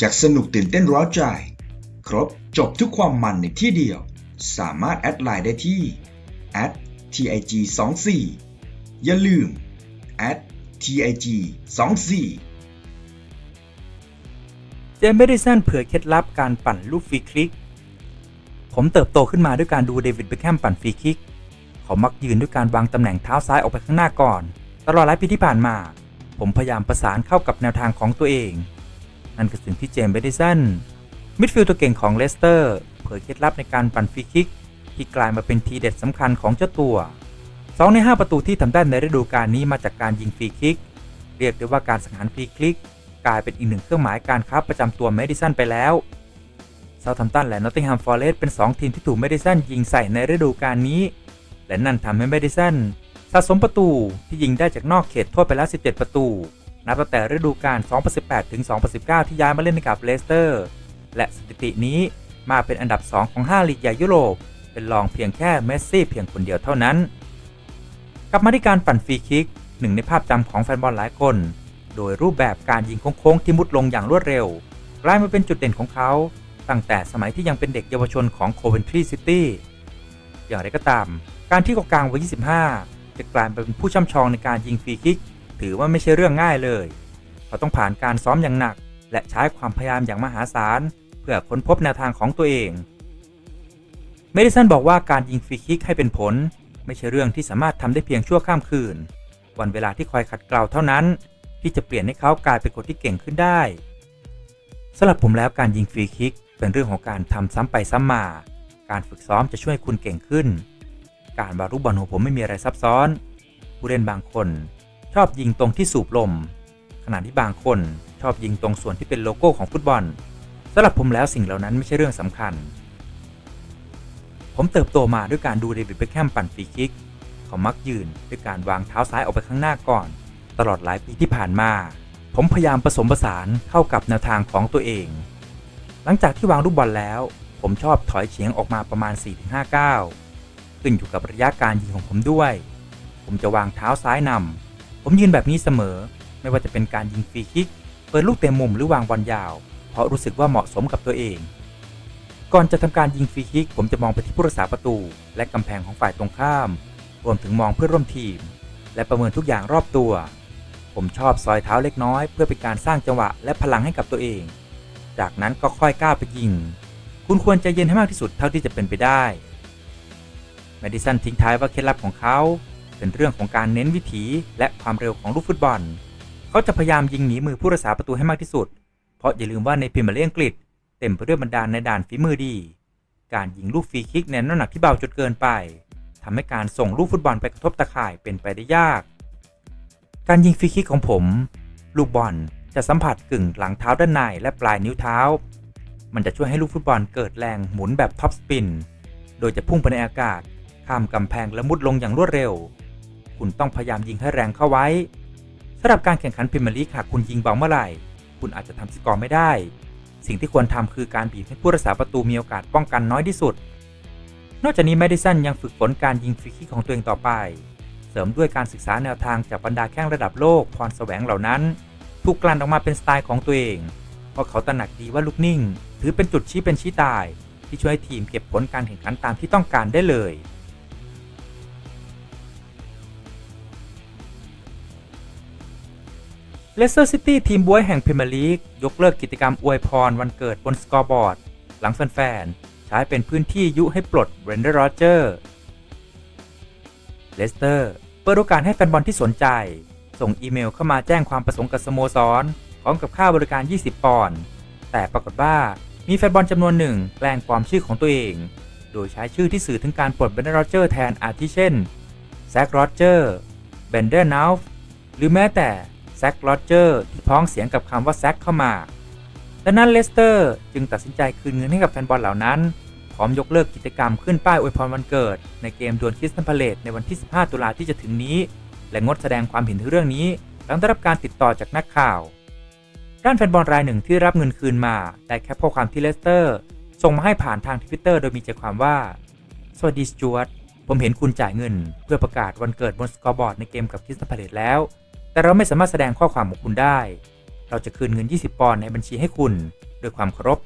อยากสนุกตื่นเต้นร้าวใจ ครบจบทุกความมันในที่เดียว สามารถแอดไลน์ได้ที่ @tig 2 4 อย่าลืม @tig 2 4 เจมส์เบดิสันเผยเคล็ดลับการปั่นลูกฟรีคลิก ผมเติบโตขึ้นมาด้วยการดูเดวิดเบคแฮมปั่นฟรีคิก เขามักยืนด้วยการวางตำแหน่งเท้าซ้ายออกไปข้างหน้าก่อน ตลอดหลายปีที่ผ่านมา ผมพยายามประสานเข้ากับแนวทางของตัวเอง นั่นคือสิ่งที่เจมส์เบดิสันมิดฟิลด์ตัวเก่งของเลสเตอร์เผยเคล็ดลับในการปั่นฟรีคิก ที่กลายมาเป็นทีเด็ดสำคัญของเจ้าตัวสองใน 5 ประตูที่ทำได้ในฤดูกาลนี้มาจากการยิงฟรีคิก เรียกได้ว่าการสังหารฟรีคิก กลายเป็นอีกหนึ่งเครื่องหมายการค้าประจำตัวเมดิสันไปแล้วเซาท์แฮมตันและนอตติงแฮมฟอร์เรสต์เป็น 2 ทีมที่ถูกเมดิสันยิงใส่ในฤดูกาลนี้ และนั่นทำให้เมดิสันสะสมประตูที่ยิงได้จากนอกเขตโทษไปแล้ว 17 ประตู นับตั้งแต่ฤดูกาล 2018ถึง2019 ที่ย้ายมาเล่นกับเลสเตอร์ และสถิตินี้มาเป็นอันดับ 2 ของ 5 ลีกใหญ่ยุโรป เป็นรองเพียงแค่เมสซี่เพียงคนเดียวเท่านั้น กลับมาที่การปั่นฟรีคิกหนึ่งในภาพจำของแฟนบอลหลายคน โดยรูปแบบการยิงโค้งๆที่มุดลงอย่างรวดเร็ว กลายมาเป็นจุดเด่นของเขา ตั้งแต่สมัยที่ยังเป็นเด็กเยาวชนของโคเวนทรีซิตี้ อย่างไรก็ตาม การที่กองกลางวัย 25 จะกลายเป็นผู้ช่ำชองในการยิงฟรีคิก ถือว่าไม่ใช่เรื่องง่ายเลย เขาต้องผ่านการซ้อมอย่างหนัก และใช้ความพยายามอย่างมหาศาล เพื่อค้นพบแนวทางของตัวเอง เมดิสันบอกว่าการยิงฟรีคิกให้เป็นผล ไม่ใช่เรื่องที่สามารถทำได้เพียงชั่วข้ามคืน วันเวลาที่คอยขัดเกลาเท่านั้น ที่จะเปลี่ยนให้เขากลายเป็นคนที่เก่งขึ้นได้สำหรับผมแล้วการยิงฟรีคิกเป็นเรื่องของการทำซ้ำไปซ้ำมา การฝึกซ้อมจะช่วยคุณเก่งขึ้น การบารุบอลของผมไม่มีอะไรซับซ้อน ผู้เล่นบางคน ชอบยิงตรงที่สูบลม ขณะที่บางคนชอบยิงตรงส่วนที่เป็นโลโก้ของฟุตบอลสำหรับผมแล้วสิ่งเหล่านั้นไม่ใช่เรื่องสำคัญ ผมเติบโตมาด้วยการดูเดวิดเบคแฮมปั่นฟรีคิก เขามักยืนด้วยการวางเท้าซ้ายออกไปข้างหน้าก่อน ตลอดหลายปีที่ผ่านมา ผมพยายามผสมผสานเข้ากับแนวทางของตัวเอง หลังจากที่วางลูกบอลแล้ว ผมชอบถอยเฉียงออกมาประมาณ 4-5ก้าวขึ้นอยู่กับระยะการยิงของผมด้วย ผมจะวางเท้าซ้ายนำ ผมยืนแบบนี้เสมอ ไม่ว่าจะเป็นการยิงฟรีคิก เปิดลูกเต็มมุมหรือวางบอลยาว เพราะรู้สึกว่าเหมาะสมกับตัวเอง ก่อนจะทำการยิงฟรีคิก ผมจะมองไปที่ผู้รักษาประตู และกำแพงของฝ่ายตรงข้าม รวมถึงมองเพื่อร่วมทีม และประเมินทุกอย่างรอบตัว ผมชอบซอยเท้าเล็กน้อย เพื่อเป็นการสร้างจังหวะและพลังให้กับตัวเอง จากนั้นก็ค่อยก้าวไปยิง คุณควรใจเย็นให้มากที่สุดเท่าที่จะเป็นไปได้แมดิสันทิ้งท้ายว่าเคล็ดลับของเขา เป็นเรื่องของการเน้นวิถีและความเร็วของลูกฟุตบอล เขาจะพยายามยิงหนีมือผู้รักษาประตูให้มากที่สุด เพราะอย่าลืมว่าในพรีเมียร์ลีกอังกฤษ เต็มไปด้วยบรรดาในด่านฝีมือดี การยิงลูกฟรีคิกในน้ำหนักที่เบาจนเกินไปทำให้การส่งลูกฟุตบอลไปกระทบตะข่ายเป็นไปได้ยาก การยิงฟรีคิกของผม ลูกบอลจะสัมผัสกึ่งหลังเท้าด้านในและปลายนิ้วเท้า มันจะช่วยให้ลูกฟุตบอลเกิดแรงหมุนแบบท็อปสปิน โดยจะพุ่งไปในอากาศข้ามกำแพงและมุดลงอย่างรวดเร็ว คุณต้องพยายามยิงให้แรงเข้าไว้สำหรับการแข่งขันพรีเมียร์ลีกหากคุณยิงเบาเมื่อไหร่ คุณอาจจะทำสกอร์ไม่ได้ สิ่งที่ควรทำคือการบีบให้ผู้รักษาประตูมีโอกาสป้องกันน้อยที่สุด นอกจากนี้แมดิสันยังฝึกฝนการยิงฟรีคิกของตัวเองต่อไป เสริมด้วยการศึกษาแนวทางจากบรรดาแข้งระดับโลกพรแสวงเหล่านั้น ถูกกลั่นออกมาเป็นสไตล์ของตัวเองเพราะเขาตระหนักดีว่าลูกนิ่ง ถือเป็นจุดชี้เป็นชี้ตาย ที่ช่วยทีมเก็บผลการแข่งขันตามที่ต้องการได้เลย เลสเตอร์ซิตี้ทีมบวยแห่งพรีเมียร์ลีกยกเลิกกิจกรรมอวยพรวันเกิดบนสกอร์บอร์ด หลังแฟนๆ ใช้เป็นพื้นที่ยุให้ปลดเรนเดอร์โรเจอร์เลสเตอร์เปิดโอกาสให้แฟนบอลที่สนใจ ส่งอีเมลเข้ามาแจ้งความประสงค์กับสโมสรพร้อมกับค่าบริการ 20 ปอนด์แต่ปรากฏว่ามีแฟนบอลจำนวนหนึ่งแกล้งปลอมชื่อของตัวเอง โดยใช้ชื่อที่สื่อถึงการปลดเบนเดอร์โรเจอร์แทนอาทิเช่นแซคโรเจอร์เบนเดอร์นาวหรือแม้แต่ แซคโรเจอร์ที่พ้องเสียงกับคำว่าแซคเข้ามาดังนั้นเลสเตอร์จึงตัดสินใจคืนเงินให้กับแฟนบอลเหล่านั้น พร้อมยกเลิกกิจกรรมขึ้นป้ายอวยพรวันเกิด ในเกมดวลคริสตันพาเลตในวันที่ 15 ตุลาที่จะถึงนี้ และงดแสดงความเห็นถึงเรื่องนี้หลังได้รับการติดต่อจากนักข่าว ด้านแฟนบอลรายหนึ่งที่รับเงินคืนมาได้แค่ข้อความที่เลสเตอร์ส่งมาให้ผ่านทางทวิตเตอร์โดยมีใจความว่า สวัสดีสจวตผมเห็นคุณจ่ายเงิน เพื่อประกาศวันเกิดบนสกอร์บอร์ดในเกมกับคริสตันพาเลตแล้ว แต่เราไม่สามารถแสดงข้อความของคุณได้ เราจะคืนเงิน 20 ปอนด์ในบัญชีให้คุณ ด้วยความเคารพ